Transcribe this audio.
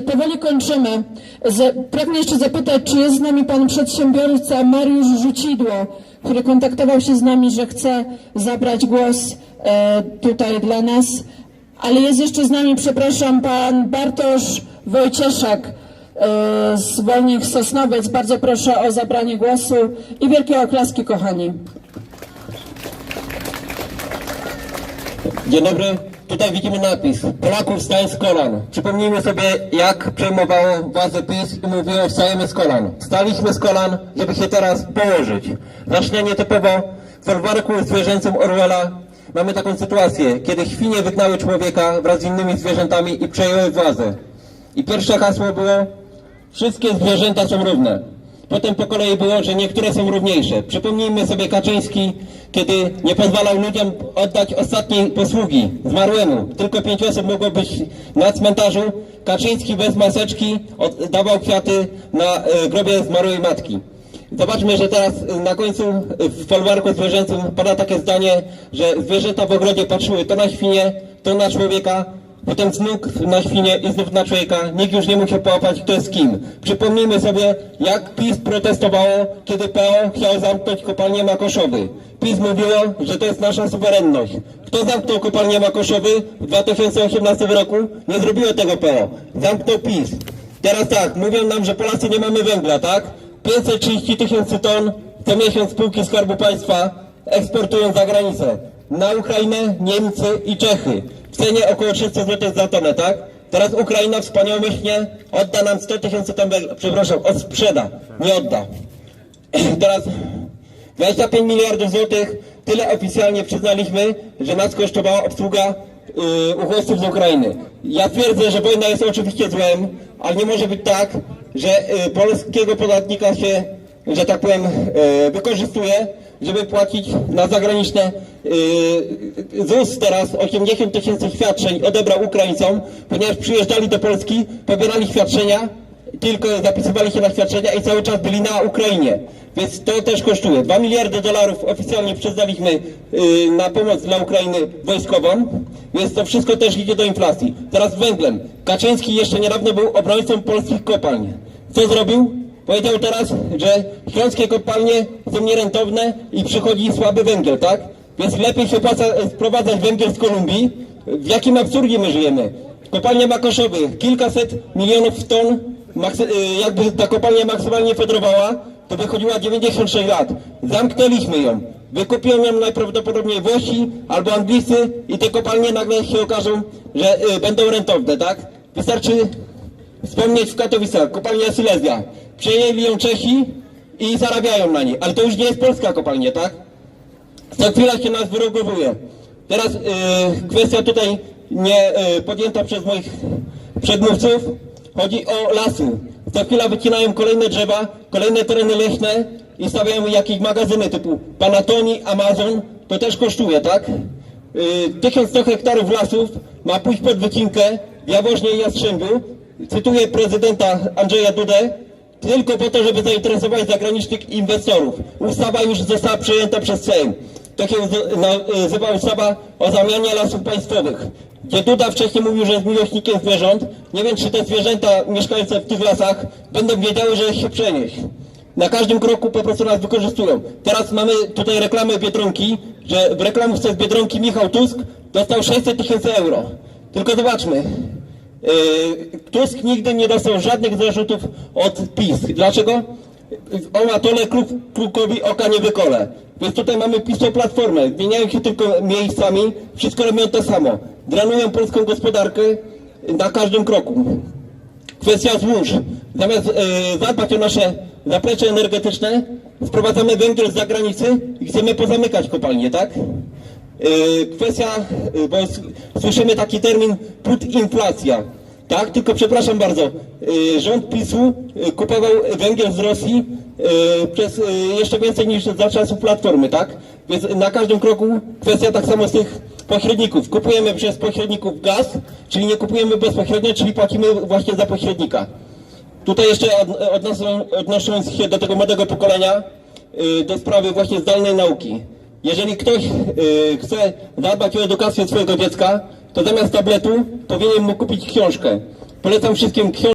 Powoli kończymy. Pragnę jeszcze zapytać, czy jest z nami pan przedsiębiorca Mariusz Rzucidło, który kontaktował się z nami, że chce zabrać głos e, tutaj dla nas. Ale jest jeszcze z nami, przepraszam, pan Bartosz Wojcieszak e, z Wolnych Sosnowiec. Bardzo proszę o zabranie głosu i wielkie oklaski, kochani. Dzień dobry. Tutaj widzimy napis Polaków wstań z kolan. Przypomnijmy sobie, jak przejmowało władzę PiS i mówiło wstajemy z kolan. Wstaliśmy z kolan, żeby się teraz położyć. Zacznie nietypowo w folwarku zwierzęcym Orwella mamy taką sytuację, kiedy świnie wygnały człowieka wraz z innymi zwierzętami i przejęły władzę. I pierwsze hasło było Wszystkie zwierzęta są równe. Potem po kolei było, że niektóre są równiejsze. Przypomnijmy sobie Kaczyński, kiedy nie pozwalał ludziom oddać ostatniej posługi zmarłemu. Tylko pięć osób mogło być na cmentarzu. Kaczyński bez maseczki oddawał kwiaty na e, grobie zmarłej matki. Zobaczmy, że teraz e, na końcu e, w folwarku zwierzęcym pada takie zdanie, że zwierzęta w ogrodzie patrzyły to na świnie, to na człowieka, Potem znów na świnie i znów na człowieka. Nikt już nie musiał połapać, kto jest kim. Przypomnijmy sobie, jak PiS protestowało, kiedy PO chciał zamknąć kopalnię Makoszowy. PiS mówiło, że to jest nasza suwerenność. Kto zamknął kopalnię Makoszowy w 2018 roku? Nie zrobiło tego PO. Zamknął PiS. Teraz tak, mówią nam, że Polacy nie mamy węgla, tak? 530 tysięcy ton co miesiąc spółki Skarbu Państwa eksportują za granicę. Na Ukrainę, Niemcy i Czechy. W cenie około 300 zł za tonę, tak? Teraz Ukraina wspaniałomyślnie odda nam 100 tysięcy ton węgla. Przepraszam, odsprzeda, nie odda. Teraz 25 miliardów złotych, tyle oficjalnie przyznaliśmy, że nas kosztowała obsługa yy, uchodźców z Ukrainy. Ja twierdzę, że wojna jest oczywiście złem, ale nie może być tak, że yy, polskiego podatnika się, że tak powiem, yy, wykorzystuje, żeby płacić na zagraniczne yy, ZUS teraz 80 tysięcy świadczeń odebrał Ukraińcom, ponieważ przyjeżdżali do Polski, pobierali świadczenia, tylko zapisywali się na świadczenia i cały czas byli na Ukrainie. Więc to też kosztuje. 2 miliardy dolarów oficjalnie przyznaliśmy yy, na pomoc dla Ukrainy wojskową, więc to wszystko też idzie do inflacji. Teraz węglem. Kaczyński jeszcze niedawno był obrońcą polskich kopalń. Co zrobił? Powiedział teraz, że śląskie kopalnie są nierentowne i przychodzi słaby węgiel, tak? Więc lepiej się opłaca e, sprowadzać węgiel z Kolumbii. W jakim absurdzie my żyjemy? Kopalnia Makoszowy, kilkaset milionów ton, y, jakby ta kopalnia maksymalnie fedrowała, to wychodziła 96 lat. Zamknęliśmy ją. Wykupią ją najprawdopodobniej Włosi albo Anglicy i te kopalnie nagle się okażą, że y, będą rentowne, tak? Wystarczy wspomnieć w Katowicach, kopalnia Silesia. Przejęli ją Czesi i zarabiają na niej, ale to już nie jest polska kopalnia, tak? Co chwila się nas wyrogowuje. Teraz y, kwestia tutaj nie y, podjęta przez moich przedmówców. Chodzi o lasy. Co chwila wycinają kolejne drzewa, kolejne tereny leśne i stawiają jakieś magazyny typu Panatoni, Amazon. To też kosztuje, tak? Y, 1100 hektarów lasów ma pójść pod wycinkę w Jaworznie i Jastrzębiu. Cytuję prezydenta Andrzeja Dudę, tylko po to, żeby zainteresować zagranicznych inwestorów. Ustawa już została przyjęta przez Sejm. Tak z- nazywa ustawa o zamianie lasów państwowych. Gdzie Duda wcześniej mówił, że jest miłośnikiem zwierząt. Nie wiem, czy te zwierzęta mieszkające w tych lasach będą wiedziały, że się przenieść. Na każdym kroku po prostu nas wykorzystują. Teraz mamy tutaj reklamę Biedronki, że w reklamówce z Biedronki Michał Tusk dostał 600 tysięcy euro. Tylko zobaczmy, Tusk nigdy nie dostał żadnych zarzutów od PiS. Dlaczego? O Matole klub, oka nie wykole. Więc tutaj mamy PiSą platformę. Zmieniają się tylko miejscami. Wszystko robią to samo. Dranują polską gospodarkę na każdym kroku. Kwestia złóż. Zamiast e, zadbać o nasze zaplecze energetyczne, sprowadzamy węgiel z zagranicy i chcemy pozamykać kopalnie, tak? E, kwestia, e, bo słyszymy taki termin inflacja. Tak, tylko przepraszam bardzo, e, rząd PiSu e, kupował węgiel z Rosji e, przez jeszcze więcej niż za czasów Platformy, tak? Więc na każdym kroku kwestia tak samo z tych pośredników. Kupujemy przez pośredników gaz, czyli nie kupujemy bezpośrednio, czyli płacimy właśnie za pośrednika. Tutaj jeszcze odnosząc się do tego młodego pokolenia, y, do sprawy właśnie zdalnej nauki. Jeżeli ktoś y, chce zadbać o edukację swojego dziecka, to zamiast tabletu powinien mu kupić książkę. Polecam wszystkim książki.